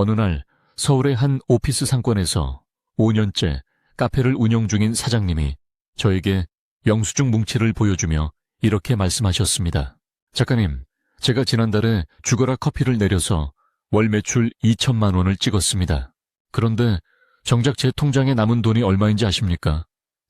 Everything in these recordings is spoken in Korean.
어느 날 서울의 한 오피스 상권에서 5년째 카페를 운영 중인 사장님이 저에게 영수증 뭉치를 보여주며 이렇게 말씀하셨습니다. 작가님, 제가 지난달에 죽어라 커피를 내려서 월 매출 2천만 원을 찍었습니다. 그런데 정작 제 통장에 남은 돈이 얼마인지 아십니까?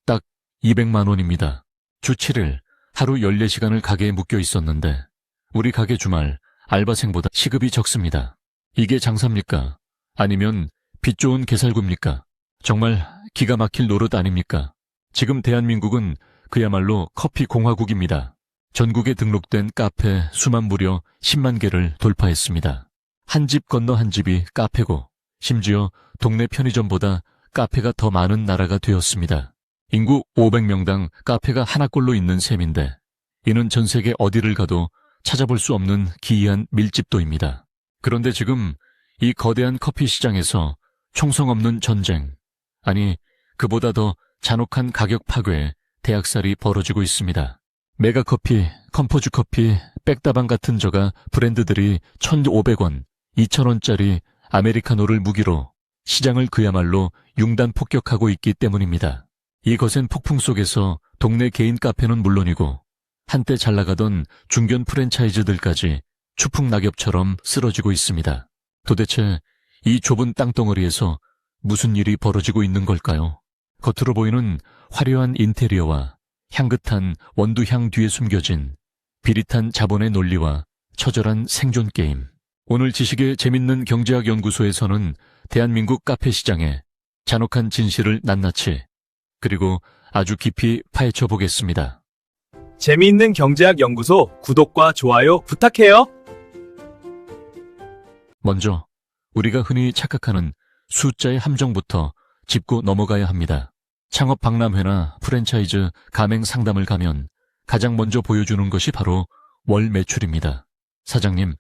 딱 200만 원입니다. 주 7일 하루 14시간을 가게에 묶여 있었는데 우리 가게 주말 알바생보다 시급이 적습니다. 이게 장사입니까? 아니면 빚 좋은 개살구입니까? 정말 기가 막힐 노릇 아닙니까? 지금 대한민국은 그야말로 커피 공화국입니다. 전국에 등록된 카페 수만 무려 10만 개를 돌파했습니다. 한 집 건너 한 집이 카페고 심지어 동네 편의점보다 카페가 더 많은 나라가 되었습니다. 인구 500명당 카페가 하나꼴로 있는 셈인데 이는 전 세계 어디를 가도 찾아볼 수 없는 기이한 밀집도입니다. 그런데 지금 이 거대한 커피 시장에서 총성 없는 전쟁, 아니 그보다 더 잔혹한 가격 파괴, 대학살이 벌어지고 있습니다. 메가커피, 컴포즈 커피, 백다방 같은 저가 브랜드들이 1,500원, 2,000원짜리 아메리카노를 무기로 시장을 그야말로 융단 폭격하고 있기 때문입니다. 이 거센 폭풍 속에서 동네 개인 카페는 물론이고 한때 잘 나가던 중견 프랜차이즈들까지 추풍 낙엽처럼 쓰러지고 있습니다. 도대체 이 좁은 땅덩어리에서 무슨 일이 벌어지고 있는 걸까요? 겉으로 보이는 화려한 인테리어와 향긋한 원두향 뒤에 숨겨진 비릿한 자본의 논리와 처절한 생존 게임. 오늘 지식의 재밌는 경제학 연구소에서는 대한민국 카페 시장의 잔혹한 진실을 낱낱이 그리고 아주 깊이 파헤쳐 보겠습니다. 재미있는 경제학 연구소 구독과 좋아요 부탁해요. 먼저 우리가 흔히 착각하는 숫자의 함정부터 짚고 넘어가야 합니다. 창업 박람회나 프랜차이즈 가맹 상담을 가면 가장 먼저 보여주는 것이 바로 월 매출입니다. 사장님,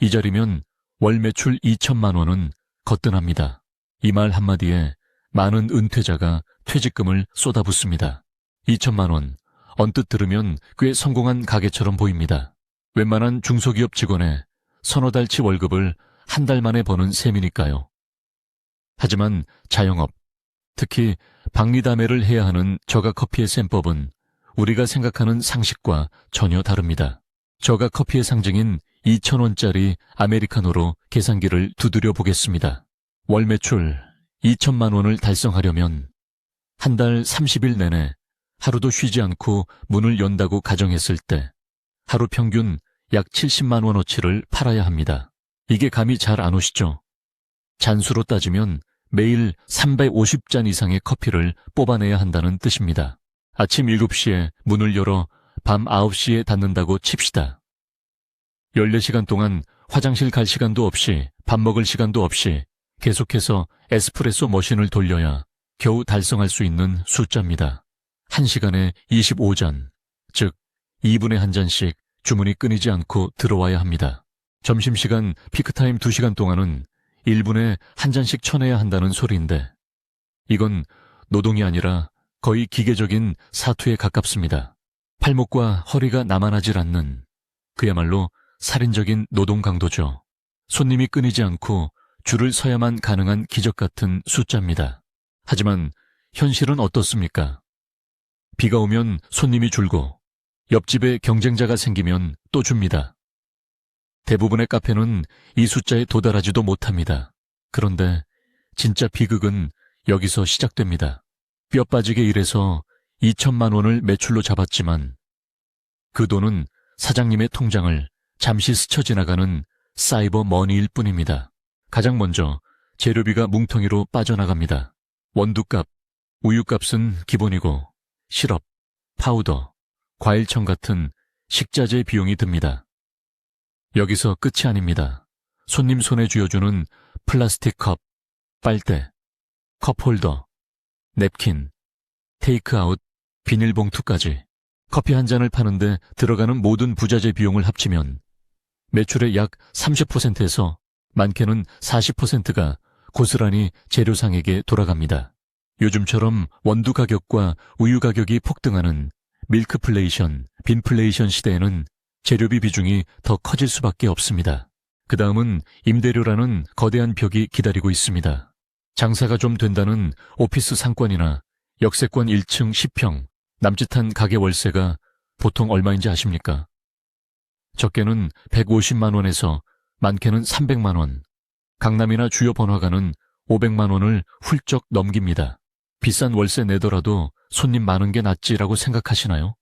이 자리면 월 매출 2천만 원은 거뜬합니다. 이 말 한마디에 많은 은퇴자가 퇴직금을 쏟아붓습니다. 2천만 원, 언뜻 들으면 꽤 성공한 가게처럼 보입니다. 웬만한 중소기업 직원의 서너 달치 월급을 한 달 만에 버는 셈이니까요. 하지만 자영업, 특히 박리담회를 해야 하는 저가 커피의 셈법은 우리가 생각하는 상식과 전혀 다릅니다. 저가 커피의 상징인 2,000원짜리 아메리카노로 계산기를 두드려 보겠습니다. 월 매출 2천만 원을 달성하려면 한 달 30일 내내 하루도 쉬지 않고 문을 연다고 가정했을 때 하루 평균 약 70만 원어치를 팔아야 합니다. 이게 감이 잘 안 오시죠? 잔수로 따지면 매일 350잔 이상의 커피를 뽑아내야 한다는 뜻입니다. 아침 7시에 문을 열어 밤 9시에 닫는다고 칩시다. 14시간 동안 화장실 갈 시간도 없이 밥 먹을 시간도 없이 계속해서 에스프레소 머신을 돌려야 겨우 달성할 수 있는 숫자입니다. 1시간에 25잔, 즉 2분에 한 잔씩 주문이 끊이지 않고 들어와야 합니다. 점심시간 피크타임 2시간 동안은 1분에 한 잔씩 쳐내야 한다는 소리인데 이건 노동이 아니라 거의 기계적인 사투에 가깝습니다. 팔목과 허리가 남아나질 않는 그야말로 살인적인 노동 강도죠. 손님이 끊이지 않고 줄을 서야만 가능한 기적 같은 숫자입니다. 하지만 현실은 어떻습니까? 비가 오면 손님이 줄고 옆집에 경쟁자가 생기면 또 줍니다. 대부분의 카페는 이 숫자에 도달하지도 못합니다. 그런데 진짜 비극은 여기서 시작됩니다. 뼈 빠지게 일해서 2천만 원을 매출로 잡았지만 그 돈은 사장님의 통장을 잠시 스쳐 지나가는 사이버 머니일 뿐입니다. 가장 먼저 재료비가 뭉텅이로 빠져나갑니다. 원두값, 우유값은 기본이고 시럽, 파우더, 과일청 같은 식자재 비용이 듭니다. 여기서 끝이 아닙니다. 손님 손에 쥐어주는 플라스틱 컵, 빨대, 컵홀더, 냅킨, 테이크아웃, 비닐봉투까지 커피 한 잔을 파는데 들어가는 모든 부자재 비용을 합치면 매출의 약 30%에서 많게는 40%가 고스란히 재료상에게 돌아갑니다. 요즘처럼 원두 가격과 우유 가격이 폭등하는 밀크플레이션, 빈플레이션 시대에는 재료비 비중이 더 커질 수밖에 없습니다. 그 다음은 임대료라는 거대한 벽이 기다리고 있습니다. 장사가 좀 된다는 오피스 상권이나 역세권 1층 10평, 남짓한 가게 월세가 보통 얼마인지 아십니까? 적게는 150만 원에서 많게는 300만 원, 강남이나 주요 번화가는 500만 원을 훌쩍 넘깁니다. 비싼 월세 내더라도 손님 많은 게 낫지라고 생각하시나요?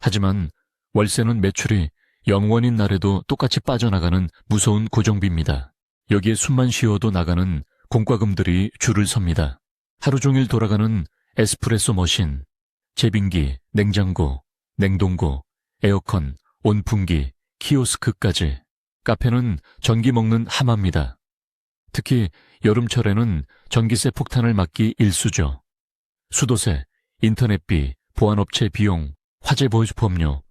하지만 월세는 매출이 영원인 날에도 똑같이 빠져나가는 무서운 고정비입니다. 여기에 숨만 쉬어도 나가는 공과금들이 줄을 섭니다. 하루 종일 돌아가는 에스프레소 머신, 제빙기, 냉장고, 냉동고, 에어컨, 온풍기, 키오스크까지 카페는 전기 먹는 하마입니다. 특히 여름철에는 전기세 폭탄을 막기 일수죠. 수도세, 인터넷비, 보안업체 비용, 화재 보조법료,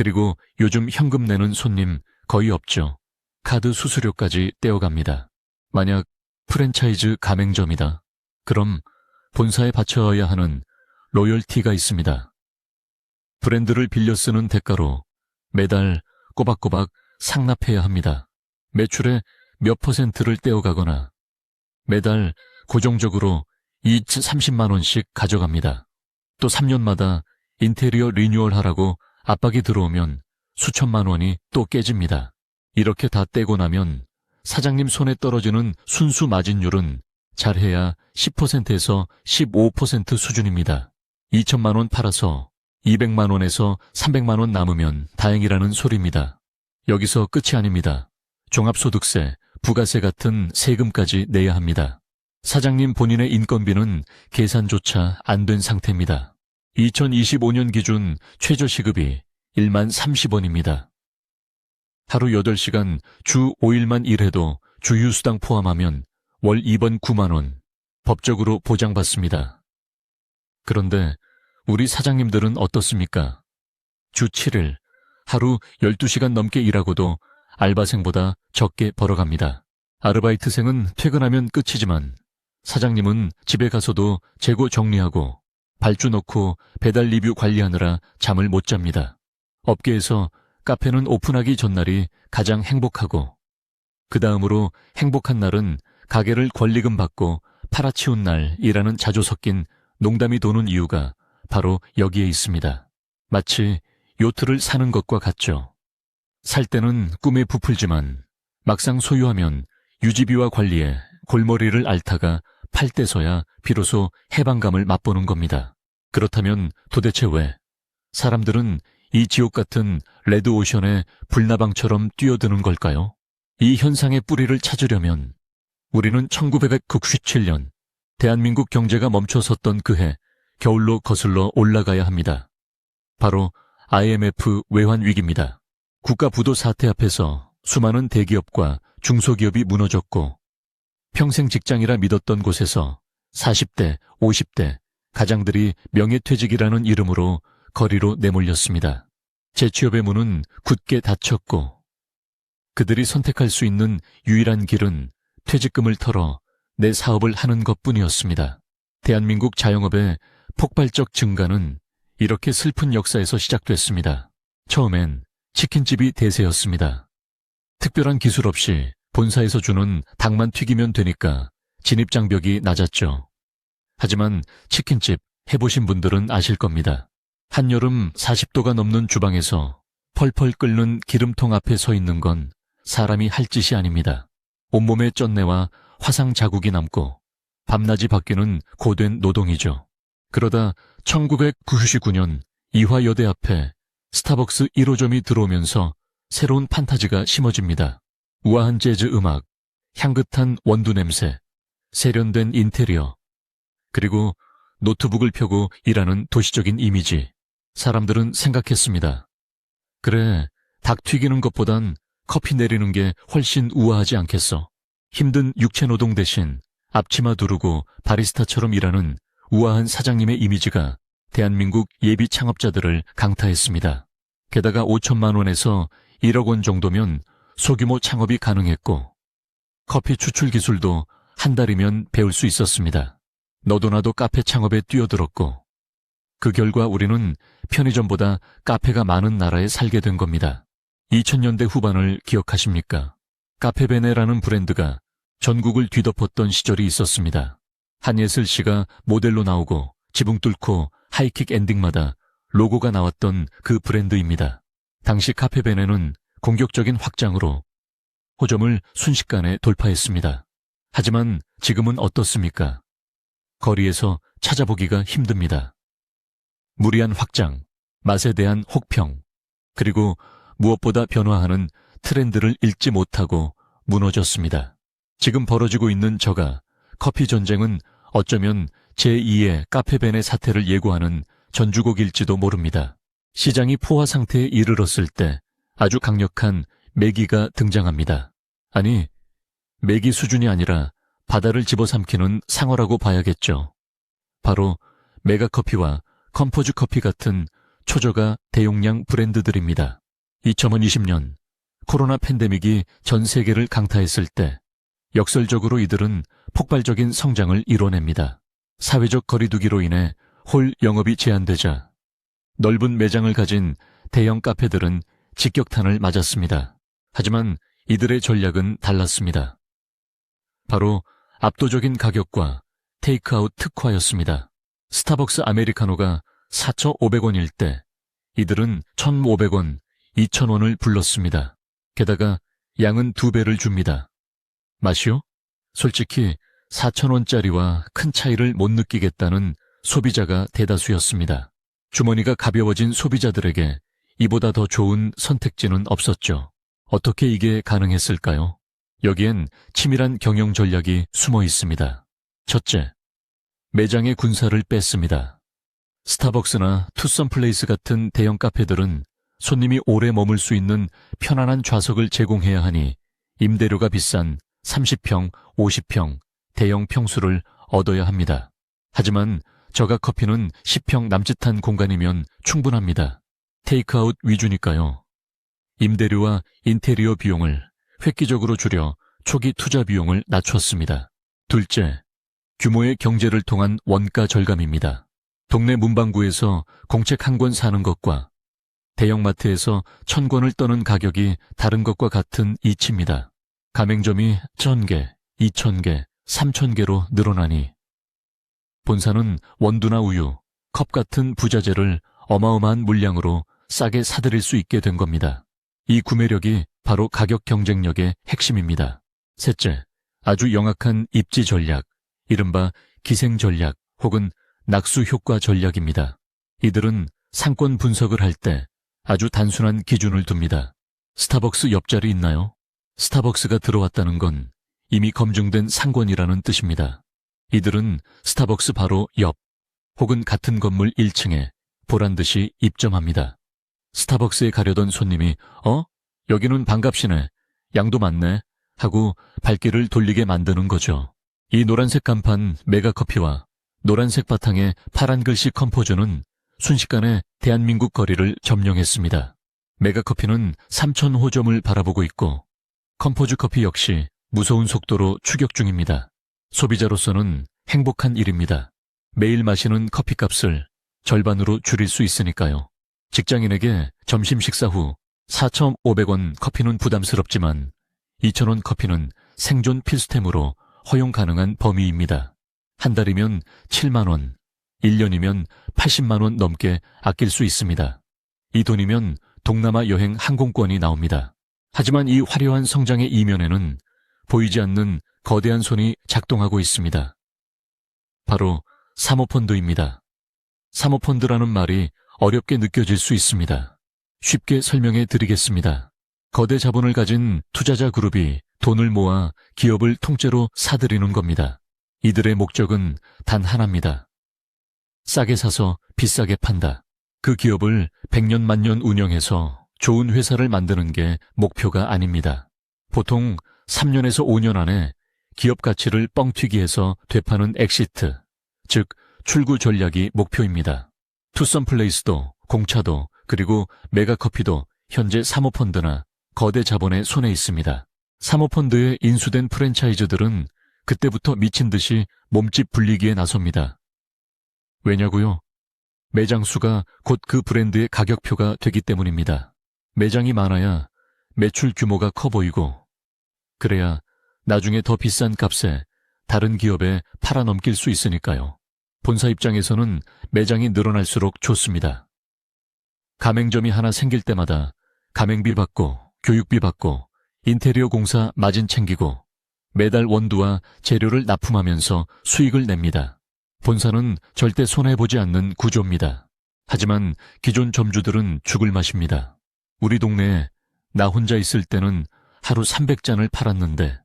그리고 요즘 현금 내는 손님 거의 없죠. 카드 수수료까지 떼어갑니다. 만약 프랜차이즈 가맹점이다. 그럼 본사에 바쳐야 하는 로열티가 있습니다. 브랜드를 빌려 쓰는 대가로 매달 꼬박꼬박 상납해야 합니다. 매출의 몇 퍼센트를 떼어가거나 매달 고정적으로 이익 30만 원씩 가져갑니다. 또 3년마다 인테리어 리뉴얼 하라고 압박이 들어오면 수천만 원이 또 깨집니다. 이렇게 다 떼고 나면 사장님 손에 떨어지는 순수 마진율은 잘해야 10%에서 15% 수준입니다. 2천만 원 팔아서 200만 원에서 300만 원 남으면 다행이라는 소리입니다. 여기서 끝이 아닙니다. 종합소득세, 부가세 같은 세금까지 내야 합니다. 사장님 본인의 인건비는 계산조차 안 된 상태입니다. 2025년 기준 최저 시급이 1만 30원입니다. 하루 8시간 주 5일만 일해도 주휴수당 포함하면 월 2번 9만원 법적으로 보장받습니다. 그런데 우리 사장님들은 어떻습니까? 주 7일 하루 12시간 넘게 일하고도 알바생보다 적게 벌어갑니다. 아르바이트생은 퇴근하면 끝이지만 사장님은 집에 가서도 재고 정리하고 발주 넣고 배달 리뷰 관리하느라 잠을 못 잡니다. 업계에서 카페는 오픈하기 전날이 가장 행복하고 그 다음으로 행복한 날은 가게를 권리금 받고 팔아치운 날이라는 자주 섞인 농담이 도는 이유가 바로 여기에 있습니다. 마치 요트를 사는 것과 같죠. 살 때는 꿈에 부풀지만 막상 소유하면 유지비와 관리에 골머리를 앓다가 팔 때서야 비로소 해방감을 맛보는 겁니다. 그렇다면 도대체 왜 사람들은 이 지옥 같은 레드오션에 불나방처럼 뛰어드는 걸까요? 이 현상의 뿌리를 찾으려면 우리는 1997년 대한민국 경제가 멈춰섰던 그해 겨울로 거슬러 올라가야 합니다. 바로 IMF 외환 위기입니다. 국가 부도 사태 앞에서 수많은 대기업과 중소기업이 무너졌고 평생 직장이라 믿었던 곳에서 40대, 50대 가장들이 명예퇴직이라는 이름으로 거리로 내몰렸습니다. 재취업의 문은 굳게 닫혔고 그들이 선택할 수 있는 유일한 길은 퇴직금을 털어 내 사업을 하는 것 뿐이었습니다. 대한민국 자영업의 폭발적 증가는 이렇게 슬픈 역사에서 시작됐습니다. 처음엔 치킨집이 대세였습니다. 특별한 기술 없이 본사에서 주는 닭만 튀기면 되니까 진입장벽이 낮았죠. 하지만 치킨집 해보신 분들은 아실 겁니다. 한여름 40도가 넘는 주방에서 펄펄 끓는 기름통 앞에 서 있는 건 사람이 할 짓이 아닙니다. 온몸에 쩐내와 화상 자국이 남고 밤낮이 바뀌는 고된 노동이죠. 그러다 1999년 이화여대 앞에 스타벅스 1호점이 들어오면서 새로운 판타지가 심어집니다. 우아한 재즈 음악, 향긋한 원두 냄새, 세련된 인테리어, 그리고 노트북을 펴고 일하는 도시적인 이미지. 사람들은 생각했습니다. 그래, 닭 튀기는 것보단 커피 내리는 게 훨씬 우아하지 않겠어. 힘든 육체 노동 대신 앞치마 두르고 바리스타처럼 일하는 우아한 사장님의 이미지가 대한민국 예비 창업자들을 강타했습니다. 게다가 5천만 원에서 1억 원 정도면 소규모 창업이 가능했고 커피 추출 기술도 한 달이면 배울 수 있었습니다. 너도나도 카페 창업에 뛰어들었고 그 결과 우리는 편의점보다 카페가 많은 나라에 살게 된 겁니다. 2000년대 후반을 기억하십니까? 카페베네라는 브랜드가 전국을 뒤덮었던 시절이 있었습니다. 한예슬 씨가 모델로 나오고 지붕 뚫고 하이킥 엔딩마다 로고가 나왔던 그 브랜드입니다. 당시 카페베네는 공격적인 확장으로 호점을 순식간에 돌파했습니다. 하지만 지금은 어떻습니까? 거리에서 찾아보기가 힘듭니다. 무리한 확장, 맛에 대한 혹평, 그리고 무엇보다 변화하는 트렌드를 읽지 못하고 무너졌습니다. 지금 벌어지고 있는 저가 커피 전쟁은 어쩌면 제2의 카페벤의 사태를 예고하는 전주곡일지도 모릅니다. 시장이 포화 상태에 이르렀을 때 아주 강력한 매기가 등장합니다. 아니, 매기 수준이 아니라 바다를 집어삼키는 상어라고 봐야겠죠. 바로 메가커피와 컴포즈 커피 같은 초저가 대용량 브랜드들입니다. 2020년 코로나 팬데믹이 전 세계를 강타했을 때 역설적으로 이들은 폭발적인 성장을 이뤄냅니다. 사회적 거리두기로 인해 홀 영업이 제한되자 넓은 매장을 가진 대형 카페들은 직격탄을 맞았습니다. 하지만 이들의 전략은 달랐습니다. 바로 압도적인 가격과 테이크아웃 특화였습니다. 스타벅스 아메리카노가 4,500원일 때 이들은 1,500원, 2,000원을 불렀습니다. 게다가 양은 두 배를 줍니다. 맛이요? 솔직히 4,000원짜리와 큰 차이를 못 느끼겠다는 소비자가 대다수였습니다. 주머니가 가벼워진 소비자들에게 이보다 더 좋은 선택지는 없었죠. 어떻게 이게 가능했을까요? 여기엔 치밀한 경영 전략이 숨어 있습니다. 첫째, 매장의 군사를 뺐습니다. 스타벅스나 투썸 플레이스 같은 대형 카페들은 손님이 오래 머물 수 있는 편안한 좌석을 제공해야 하니 임대료가 비싼 30평, 50평, 대형 평수를 얻어야 합니다. 하지만 저가 커피는 10평 남짓한 공간이면 충분합니다. 테이크아웃 위주니까요. 임대료와 인테리어 비용을 획기적으로 줄여 초기 투자 비용을 낮췄습니다. 둘째, 규모의 경제를 통한 원가 절감입니다. 동네 문방구에서 공책 한 권 사는 것과 대형마트에서 천 권을 떠는 가격이 다른 것과 같은 이치입니다. 가맹점이 천 개, 이천 개, 삼천 개로 늘어나니 본사는 원두나 우유, 컵 같은 부자재를 어마어마한 물량으로 싸게 사들일 수 있게 된 겁니다. 이 구매력이 바로 가격 경쟁력의 핵심입니다. 셋째, 아주 영악한 입지 전략, 이른바 기생 전략 혹은 낙수 효과 전략입니다. 이들은 상권 분석을 할 때 아주 단순한 기준을 둡니다. 스타벅스 옆자리 있나요? 스타벅스가 들어왔다는 건 이미 검증된 상권이라는 뜻입니다. 이들은 스타벅스 바로 옆 혹은 같은 건물 1층에 보란 듯이 입점합니다. 스타벅스에 가려던 손님이 어? 여기는 반갑시네. 양도 많네. 하고 발길을 돌리게 만드는 거죠. 이 노란색 간판 메가커피와 노란색 바탕의 파란 글씨 컴포즈는 순식간에 대한민국 거리를 점령했습니다. 메가커피는 3,000호점을 바라보고 있고 컴포즈 커피 역시 무서운 속도로 추격 중입니다. 소비자로서는 행복한 일입니다. 매일 마시는 커피값을 절반으로 줄일 수 있으니까요. 직장인에게 점심 식사 후 4,500원 커피는 부담스럽지만 2,000원 커피는 생존 필수템으로 허용 가능한 범위입니다. 한 달이면 7만원, 1년이면 80만원 넘게 아낄 수 있습니다. 이 돈이면 동남아 여행 항공권이 나옵니다. 하지만 이 화려한 성장의 이면에는 보이지 않는 거대한 손이 작동하고 있습니다. 바로 사모펀드입니다. 사모펀드라는 말이 어렵게 느껴질 수 있습니다. 쉽게 설명해 드리겠습니다. 거대 자본을 가진 투자자 그룹이 돈을 모아 기업을 통째로 사들이는 겁니다. 이들의 목적은 단 하나입니다. 싸게 사서 비싸게 판다. 그 기업을 100년 만년 운영해서 좋은 회사를 만드는 게 목표가 아닙니다. 보통 3년에서 5년 안에 기업 가치를 뻥튀기해서 되파는 엑시트, 즉 출구 전략이 목표입니다. 투썸 플레이스도 공차도 그리고 메가커피도 현재 사모펀드나 거대 자본의 손에 있습니다. 사모펀드에 인수된 프랜차이즈들은 그때부터 미친 듯이 몸집 불리기에 나섭니다. 왜냐고요? 매장 수가 곧 그 브랜드의 가격표가 되기 때문입니다. 매장이 많아야 매출 규모가 커 보이고 그래야 나중에 더 비싼 값에 다른 기업에 팔아넘길 수 있으니까요. 본사 입장에서는 매장이 늘어날수록 좋습니다. 가맹점이 하나 생길 때마다 가맹비 받고 교육비 받고 인테리어 공사 마진 챙기고 매달 원두와 재료를 납품하면서 수익을 냅니다. 본사는 절대 손해보지 않는 구조입니다. 하지만 기존 점주들은 죽을 맛입니다. 우리 동네에 나 혼자 있을 때는 하루 300잔을 팔았는데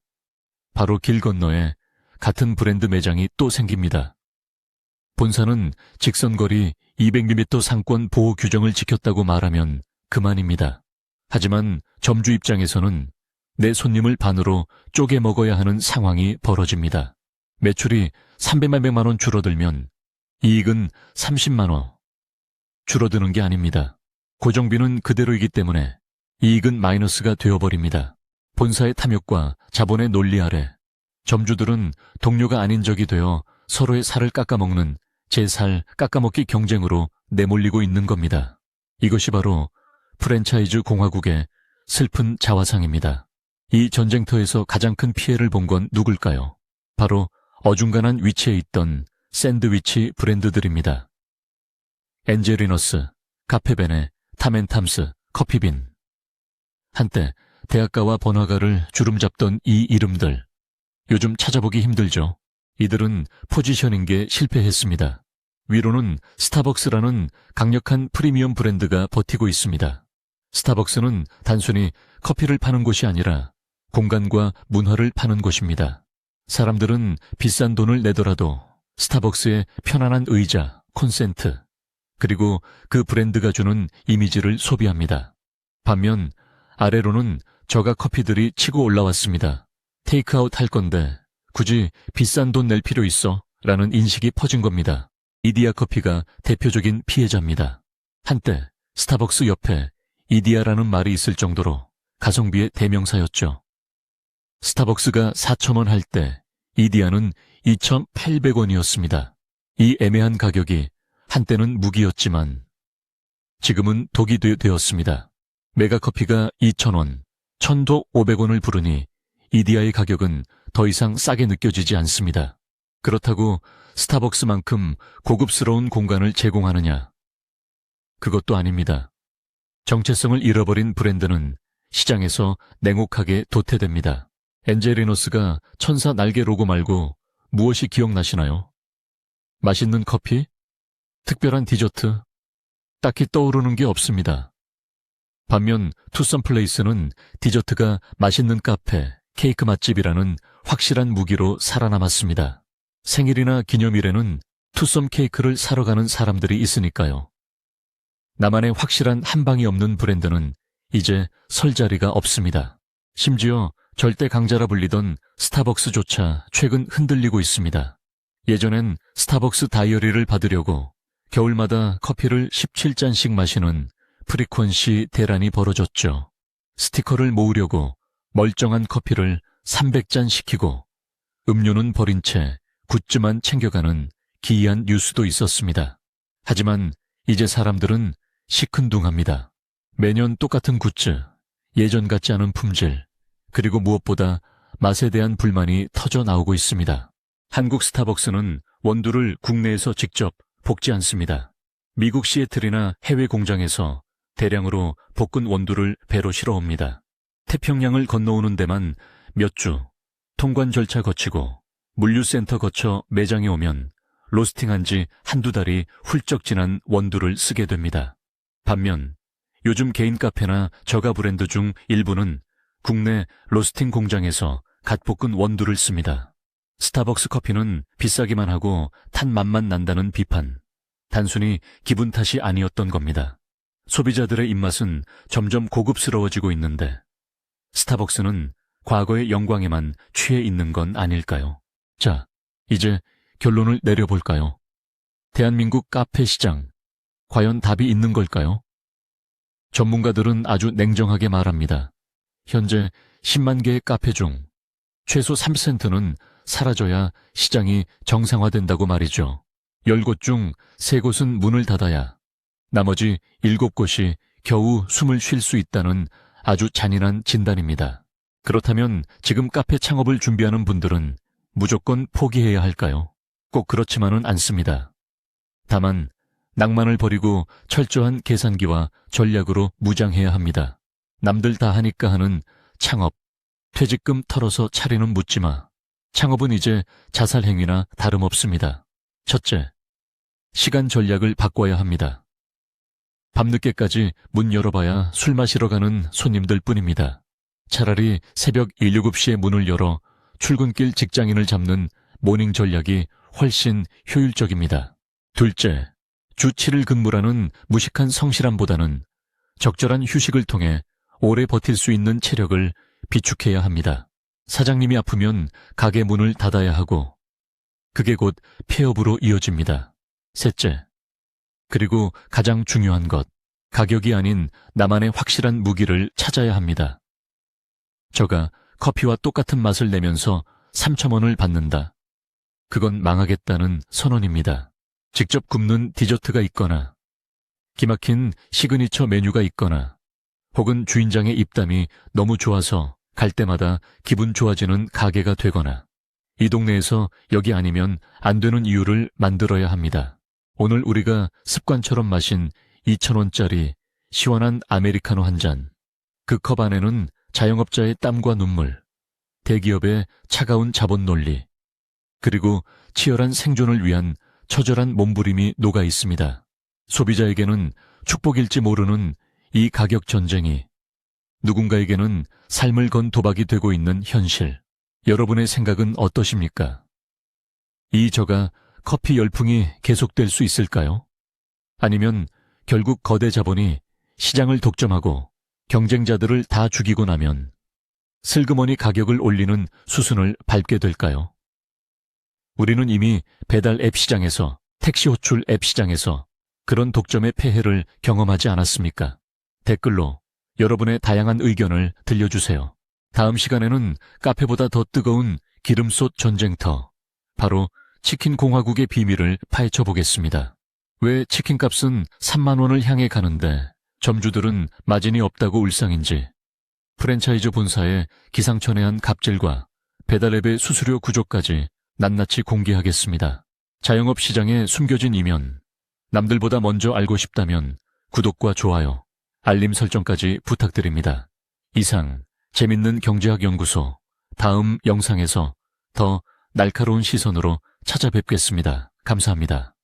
바로 길 건너에 같은 브랜드 매장이 또 생깁니다. 본사는 직선거리 200mm 상권 보호 규정을 지켰다고 말하면 그만입니다. 하지만 점주 입장에서는 내 손님을 반으로 쪼개 먹어야 하는 상황이 벌어집니다. 매출이 300만 원 줄어들면 이익은 30만 원 줄어드는 게 아닙니다. 고정비는 그대로이기 때문에 이익은 마이너스가 되어버립니다. 본사의 탐욕과 자본의 논리 아래 점주들은 동료가 아닌 적이 되어 서로의 살을 깎아먹는 제 살 깎아먹기 경쟁으로 내몰리고 있는 겁니다. 이것이 바로 프랜차이즈 공화국의 슬픈 자화상입니다. 이 전쟁터에서 가장 큰 피해를 본 건 누굴까요? 바로 어중간한 위치에 있던 샌드위치 브랜드들입니다. 엔젤리너스, 카페베네, 타멘탐스, 커피빈. 한때 대학가와 번화가를 주름잡던 이 이름들. 요즘 찾아보기 힘들죠. 이들은 포지셔닝 게 실패했습니다. 위로는 스타벅스라는 강력한 프리미엄 브랜드가 버티고 있습니다. 스타벅스는 단순히 커피를 파는 곳이 아니라 공간과 문화를 파는 곳입니다. 사람들은 비싼 돈을 내더라도 스타벅스의 편안한 의자, 콘센트, 그리고 그 브랜드가 주는 이미지를 소비합니다. 반면 아래로는 저가 커피들이 치고 올라왔습니다. 테이크아웃 할 건데 굳이 비싼 돈 낼 필요 있어? 라는 인식이 퍼진 겁니다. 이디야 커피가 대표적인 피해자입니다. 한때 스타벅스 옆에 이디야라는 말이 있을 정도로 가성비의 대명사였죠. 스타벅스가 4천원 할 때 이디야는 2,800원이었습니다. 이 애매한 가격이 한때는 무기였지만 지금은 독이 되, 되었습니다. 메가커피가 2,000원, 천도 500원을 부르니 이디야의 가격은 더 이상 싸게 느껴지지 않습니다. 그렇다고 스타벅스만큼 고급스러운 공간을 제공하느냐? 그것도 아닙니다. 정체성을 잃어버린 브랜드는 시장에서 냉혹하게 도태됩니다. 엔젤리노스가 천사 날개 로고 말고 무엇이 기억나시나요? 맛있는 커피? 특별한 디저트? 딱히 떠오르는 게 없습니다. 반면 투썸 플레이스는 디저트가 맛있는 카페, 케이크 맛집이라는 확실한 무기로 살아남았습니다. 생일이나 기념일에는 투썸 케이크를 사러 가는 사람들이 있으니까요. 나만의 확실한 한 방이 없는 브랜드는 이제 설 자리가 없습니다. 심지어 절대 강자라 불리던 스타벅스조차 최근 흔들리고 있습니다. 예전엔 스타벅스 다이어리를 받으려고 겨울마다 커피를 17잔씩 마시는 프리퀀시 대란이 벌어졌죠. 스티커를 모으려고 멀쩡한 커피를 300잔 시키고 음료는 버린 채 굿즈만 챙겨가는 기이한 뉴스도 있었습니다. 하지만 이제 사람들은 시큰둥합니다. 매년 똑같은 굿즈, 예전 같지 않은 품질, 그리고 무엇보다 맛에 대한 불만이 터져 나오고 있습니다. 한국 스타벅스는 원두를 국내에서 직접 볶지 않습니다. 미국 시애틀이나 해외 공장에서 대량으로 볶은 원두를 배로 실어옵니다. 태평양을 건너오는 데만 몇 주, 통관 절차 거치고 물류센터 거쳐 매장에 오면 로스팅한 지 한두 달이 훌쩍 지난 원두를 쓰게 됩니다. 반면 요즘 개인 카페나 저가 브랜드 중 일부는 국내 로스팅 공장에서 갓 볶은 원두를 씁니다. 스타벅스 커피는 비싸기만 하고 탄 맛만 난다는 비판. 단순히 기분 탓이 아니었던 겁니다. 소비자들의 입맛은 점점 고급스러워지고 있는데 스타벅스는 과거의 영광에만 취해 있는 건 아닐까요? 자, 이제 결론을 내려볼까요? 대한민국 카페 시장, 과연 답이 있는 걸까요? 전문가들은 아주 냉정하게 말합니다. 현재 10만 개의 카페 중 최소 3%는 사라져야 시장이 정상화된다고 말이죠. 10곳 중 3곳은 문을 닫아야 나머지 7곳이 겨우 숨을 쉴 수 있다는 아주 잔인한 진단입니다. 그렇다면 지금 카페 창업을 준비하는 분들은 무조건 포기해야 할까요? 꼭 그렇지만은 않습니다. 다만 낭만을 버리고 철저한 계산기와 전략으로 무장해야 합니다. 남들 다 하니까 하는 창업, 퇴직금 털어서 차리는 묻지마. 창업은 이제 자살 행위나 다름없습니다. 첫째, 시간 전략을 바꿔야 합니다. 밤늦게까지 문 열어봐야 술 마시러 가는 손님들 뿐입니다. 차라리 새벽 1, 7시에 문을 열어 출근길 직장인을 잡는 모닝 전략이 훨씬 효율적입니다. 둘째, 주 7일 근무라는 무식한 성실함보다는 적절한 휴식을 통해 오래 버틸 수 있는 체력을 비축해야 합니다. 사장님이 아프면 가게 문을 닫아야 하고, 그게 곧 폐업으로 이어집니다. 셋째, 그리고 가장 중요한 것, 가격이 아닌 나만의 확실한 무기를 찾아야 합니다. 저가 커피와 똑같은 맛을 내면서 3천원을 받는다. 그건 망하겠다는 선언입니다. 직접 굽는 디저트가 있거나, 기막힌 시그니처 메뉴가 있거나, 혹은 주인장의 입담이 너무 좋아서 갈 때마다 기분 좋아지는 가게가 되거나, 이 동네에서 여기 아니면 안 되는 이유를 만들어야 합니다. 오늘 우리가 습관처럼 마신 2,000원짜리 시원한 아메리카노 한 잔. 그 컵 안에는 자영업자의 땀과 눈물, 대기업의 차가운 자본 논리, 그리고 치열한 생존을 위한 처절한 몸부림이 녹아 있습니다. 소비자에게는 축복일지 모르는 이 가격 전쟁이 누군가에게는 삶을 건 도박이 되고 있는 현실. 여러분의 생각은 어떠십니까? 이 저가 커피 열풍이 계속될 수 있을까요? 아니면 결국 거대 자본이 시장을 독점하고 경쟁자들을 다 죽이고 나면 슬그머니 가격을 올리는 수순을 밟게 될까요? 우리는 이미 배달 앱 시장에서 택시 호출 앱 시장에서 그런 독점의 폐해를 경험하지 않았습니까? 댓글로 여러분의 다양한 의견을 들려주세요. 다음 시간에는 카페보다 더 뜨거운 기름솥 전쟁터, 바로 치킨 공화국의 비밀을 파헤쳐 보겠습니다. 왜 치킨 값은 3만 원을 향해 가는데 점주들은 마진이 없다고 울상인지, 프랜차이즈 본사의 기상천외한 갑질과 배달앱의 수수료 구조까지 낱낱이 공개하겠습니다. 자영업 시장에 숨겨진 이면, 남들보다 먼저 알고 싶다면 구독과 좋아요, 알림 설정까지 부탁드립니다. 이상 재밌는 경제학 연구소 다음 영상에서 더 날카로운 시선으로 찾아뵙겠습니다. 감사합니다.